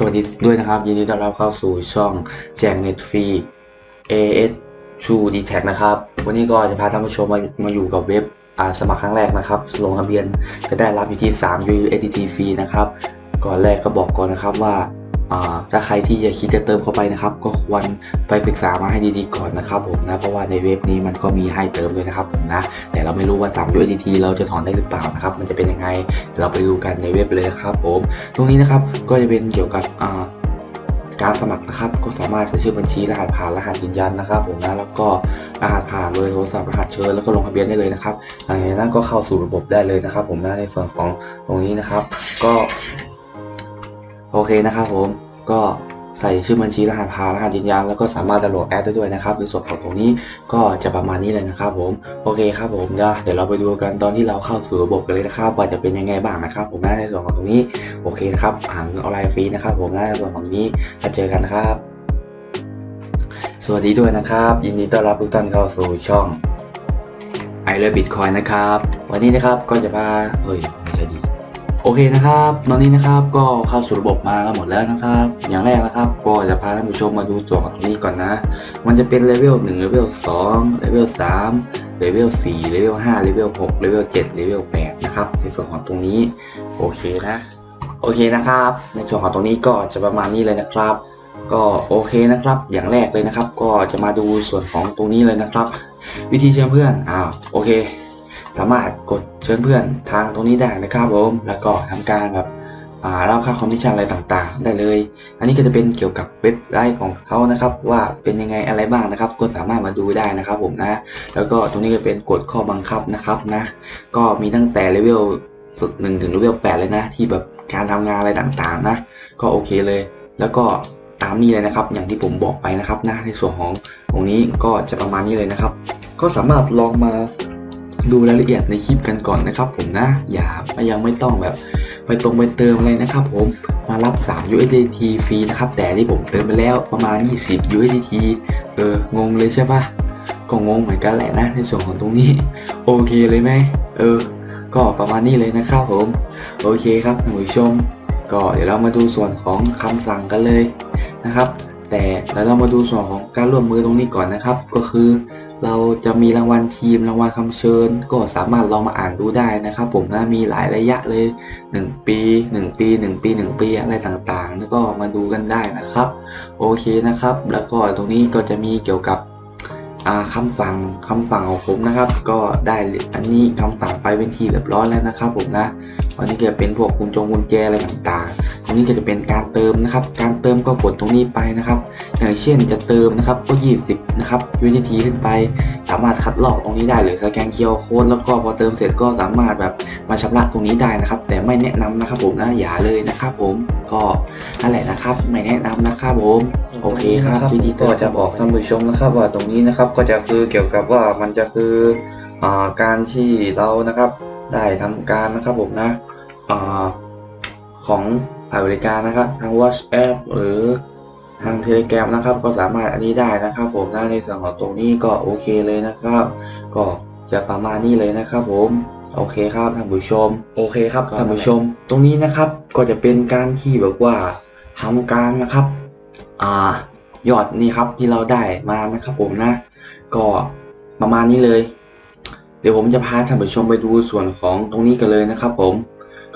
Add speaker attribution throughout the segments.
Speaker 1: สวัสดีด้วยนะครับยินดีต้อนรับเข้าสู่ช่องแจงเน็ตฟรี AS True d t a c นะครับ วันนี้ก็จะพาท่านผู้ชมมามาอยู่กับเว็บอ่าสมัครครั้งแรกนะครับลงทะเบียนจะได้รับอยู่ที่ 3 USDT ฟรีนะครับ ก่อนแรกก็บอกก่อนนะครับว่า ถ้าใครที่จะคิดจะเติมเข้าไปนะครับ ก็ควรไปศึกษามาให้ดีๆก่อนนะครับผมนะเพราะว่าในเว็บนี้มันก็มีให้เติมด้วยนะครับผมนะแต่เราไม่รู้ว่า3 USDT เราจะถอนได้หรือเปล่านะครับมันจะเป็นยังไงเราไปดูกันในเว็บเลยครับผมตรงนี้นะครับก็จะเป็นเกี่ยวกับการสมัครนะครับก็สามารถใช้ชื่อบัญชีรหัสผ่านรหัสยืนยันนะครับผมนะแล้วก็รหัสผ่านเลยโทรศัพท์รหัสเชิญแล้วก็ลงทะเบียนได้เลยนะครับหลังจากนั้นก็เข้าสู่ระบบได้เลยนะครับ ผมนะในส่วนของตรงนี้นะครับ ก็ โอเคนะครับผมก็ใส่ชื่อบัญชีรหัสผ่านรหัสยืนยันแล้วก็สามารถดาวน์โหลดแอปได้ด้วยนะครับในส่วนของตรงนี้ก็จะประมาณนี้เลยนะครับผมโอเคครับผมเดี๋ยวเดี๋ยวเราไปดูกันตอนที่เราเข้าสู่ระบบกันเลยนะครับว่าจะเป็นยังไงบ้างนะครับ ผมนะในส่วนของตรงนี้โอเคนะครับอ่านออนไลน์ฟรีนะครับ ผมนะในส่วนของนี้มาเจอกันครับ สวัสดีด้วยนะครับ ยินดีต้อนรับทุกท่านเข้าสู่ช่อง i อ o บิตคอยนะครับ วันนี้นะครับก็จะพาเฮ้ยไม่ใช่ โอเคนะครับตอนนี้นะครับก็เข้าสู่ระบบมากันหมดแล้วนะครับ อย่างแรกนะครับก็จะพาท่านผู้ชมมาดูตัวของตรงนี้ก่อนนะ มันจะเป็นเลเวล1เลเวล2เลเวล3เลเวล4เลเวล5เลเวล6เลเวล7เลเวล8นะครับในส่วนของตรงนี้โอเคนะโอเคนะครับ ในส่วนของตรงนี้ก็จะประมาณนี้เลยนะครับ ก็โอเคนะครับ อย่างแรกเลยนะครับ ก็จะมาดูส่วนของตรงนี้เลยนะครับ วิธีเชิญเพื่อนอ้าวโอเค สามารถกดเชิญเพื่อนทางตรงนี้ได้นะครับผมแล้วก็ทำการแบบรับค่าคอมมิชชั่นอะไรต่างๆ ได้เลย อันนี้ก็จะเป็นเกี่ยวกับเว็บไซต์ของเขานะครับ ว่าเป็นยังไงอะไรบ้างนะครับ ก็สามารถมาดูได้นะครับผมนะ แล้วก็ตรงนี้ก็เป็นกฎข้อบังคับนะครับนะ ก็มีตั้งแต่เลเวลสุดหนึ่งถึงเลเวลแปดเลยนะ ที่แบบการทำงานอะไรต่างๆนะ ก็โอเคเลย แล้วก็ตามนี้เลยนะครับ อย่างที่ผมบอกไปนะครับนะในส่วนของตรงนี้ก็จะประมาณนี้เลยนะครับ ก็สามารถลองมา ดูรายละเอียดในคลิปกันก่อนนะครับผมนะ อย่ายังไม่ต้องแบบไปตรงไปเติมอะไรนะครับผมมารับ 3 USDT ฟรีนะครับ แต่ที่ผมเติมไปแล้วประมาณ 20 USDT เอองงเลยใช่ปะก็งงเหมือนกันแหละนะในส่วนของตรงนี้ โอเคเลยไหมเออ ก็ประมาณนี้เลยนะครับผม โอเคครับท่านผู้ชม ก็เดี๋ยวเรามาดูส่วนของคำสั่งกันเลยนะครับ แต่เดี๋ยวเรามาดูส่วนของการร่วมมือตรงนี้ก่อนนะครับ ก็คือเราจะมีรางวัลทีมรางวัลคำเชิญ ก็สามารถลองมาอ่านดูได้นะครับ ผมนะมีหลายระยะเลย 1 ปี 1 ปี 1 ปี 1 ปีอะไรต่างๆ แล้วก็มาดูกันได้นะครับ โอเคนะครับ แล้วก็ตรงนี้ก็จะมีเกี่ยวกับอ่าคำสั่งคำสั่งของผมนะครับ ก็ได้อันนี้คำสั่งไปเป็นทีเรียบร้อยแล้วนะครับ ผมนะอันนี้ก็จะเป็นพวกกุญจงกุญแจอะไรต่างๆ ตรงนี้ก็จะเป็นการเติมนะครับ การเติมก็กดตรงนี้ไปนะครับ อย่างเช่นจะเติมนะครับก็ 20 นะครับ USDT ขึ้นไป สามารถคัดลอกตรงนี้ได้หรือสแกน QR Code แล้วก็พอเติมเสร็จก็สามารถแบบมาชำระตรงนี้ได้นะครับ แต่ไม่แนะนำนะครับผมนะอย่าเลยนะครับผมก็นั่นแหละนะครับ ไม่แนะนำนะครับผมโอเคครับวิธีก็จะบอกท่านผู้ชมนะครับ ว่าตรงนี้นะครับก็จะคือเกี่ยวกับว่ามันจะคืออ่าการที่เรานะครับได้ทำการนะครับผมนะอ่าของ ผ่านบริการนะครับทาง WhatsApp หรือทางเทเลแกรมนะครับ ก็สามารถอันนี้ได้นะครับ ผมนะในส่วนของตรงนี้ก็โอเคเลยนะครับ ก็จะประมาณนี้เลยนะครับ ผมโอเคครับท่านผู้ชม โอเคครับท่านผู้ชม ตรงนี้นะครับก็จะเป็นการที่แบบว่าทำการนะครับ อ่ายอดนี่ครับที่เราได้มานะครับ ผมนะ ก็ประมาณนี้เลย เดี๋ยวผมจะพาท่านผู้ชมไปดูส่วนของตรงนี้กันเลยนะครับ ผม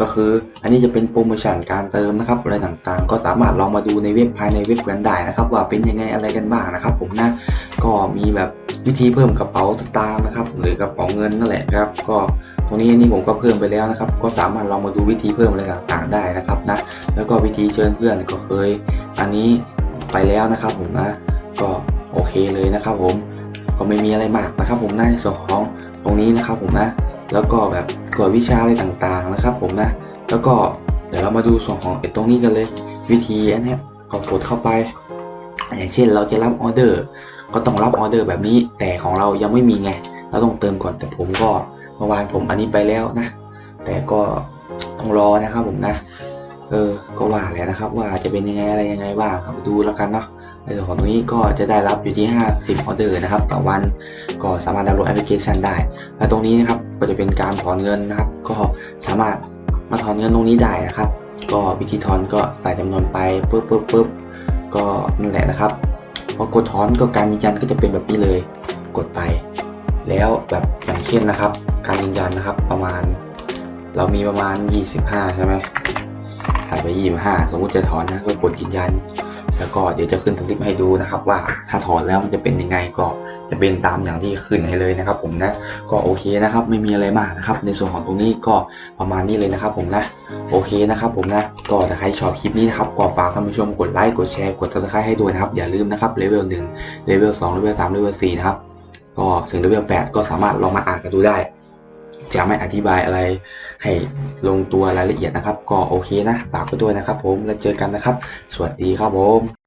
Speaker 1: ก็คืออันนี้จะเป็นโปรโมชั่นการเติมนะครับอะไรต่างๆ ก็สามารถลองมาดูในเว็บภายในเว็บกันได้นะครับ ว่าเป็นยังไงอะไรกันบ้างนะครับผมนะก็มีแบบวิธีเพิ่มกระเป๋าสตางค์นะครับ หรือกระเป๋าเงินนั่นแหละครับ ก็ตรงนี้อันนี้ผมก็เพิ่มไปแล้วนะครับ ก็สามารถลองมาดูวิธีเพิ่มอะไรต่างๆ ได้นะครับนะแล้วก็วิธีเชิญเพื่อนก็เคย อันนี้ไปแล้วนะครับผมนะก็โอเคเลยนะครับผมก็ไม่มีอะไรมากนะครับผมในส่วนของตรงนี้นะครับผมนะ แล้วก็แบบกวดวิชาอะไรต่างๆนะครับ ผมนะ แล้วก็เดี๋ยวเรามาดูส่วนของไอ้ตรงนี้กันเลย วิธีนเนี้ยก็กดเข้าไป อย่างเช่นเราจะรับออเดอร์ ก็ต้องรับออเดอร์แบบนี้ แต่ของเรายังไม่มีไง เราต้องเติมก่อน แต่ผมก็เมื่อวานผมอันนี้ไปแล้วนะ แต่ก็ต้องรอนะครับผมนะ เออ ก็ว่าแหละนะครับ ว่าจะเป็นยังไงอะไรยังไงบ้างครับดูแล้วกันเนาะ ในส่วนของตรงนี้ก็จะได้รับอยู่ที่ 50ออเดอร์นะครับต่อวันก็สามารถดาวน์โหลดแอปพลิเคชันได้ และตรงนี้นะครับก็จะเป็นการถอนเงินนะครับ ก็สามารถมาถอนเงินตรงนี้ได้นะครับ ก็วิธีถอนก็ใส่จำนวนไปปุ๊บปุ๊บปุ๊บก็นั่นแหละนะครับพอกดถอนก็การยืนยันก็จะเป็นแบบนี้เลย กดไป แล้วแบบอย่างเช่นนะครับ การยืนยันนะครับประมาณ เรามีประมาณ 25 ใช่ไหมใส่ไป 25 สมมุติจะถอนนะก็กดยืนยัน แล้วก็เดี๋ยวจะขึ้นสลิปให้ดูนะครับ ว่าถ้าถอนแล้วมันจะเป็นยังไงก็จะเป็นตามอย่างที่ขึ้นให้เลยนะครับ ผมนะก็โอเคนะครับ ไม่มีอะไรมากนะครับ ในส่วนของตรงนี้ก็ประมาณนี้เลยนะครับ ผมนะโอเคนะครับ ผมนะก็ถ้าใครชอบคลิปนี้นะครับก็ฝากท่านผู้ชมกดไลค์กดแชร์กด subscribe ให้ด้วยนะครับอย่าลืมนะครับเลเวลหนึ่งเลเวลสองเลเวลสามเลเวลสี่นะครับก็ถึงเลเวลแปดก็สามารถลองมาอ่านกันดูได้ จะไม่อธิบายอะไรให้ลงตัวรายละเอียดนะครับ ก็โอเคนะฝากไปด้วยนะครับผมแล้วเจอกันนะครับ สวัสดีครับผม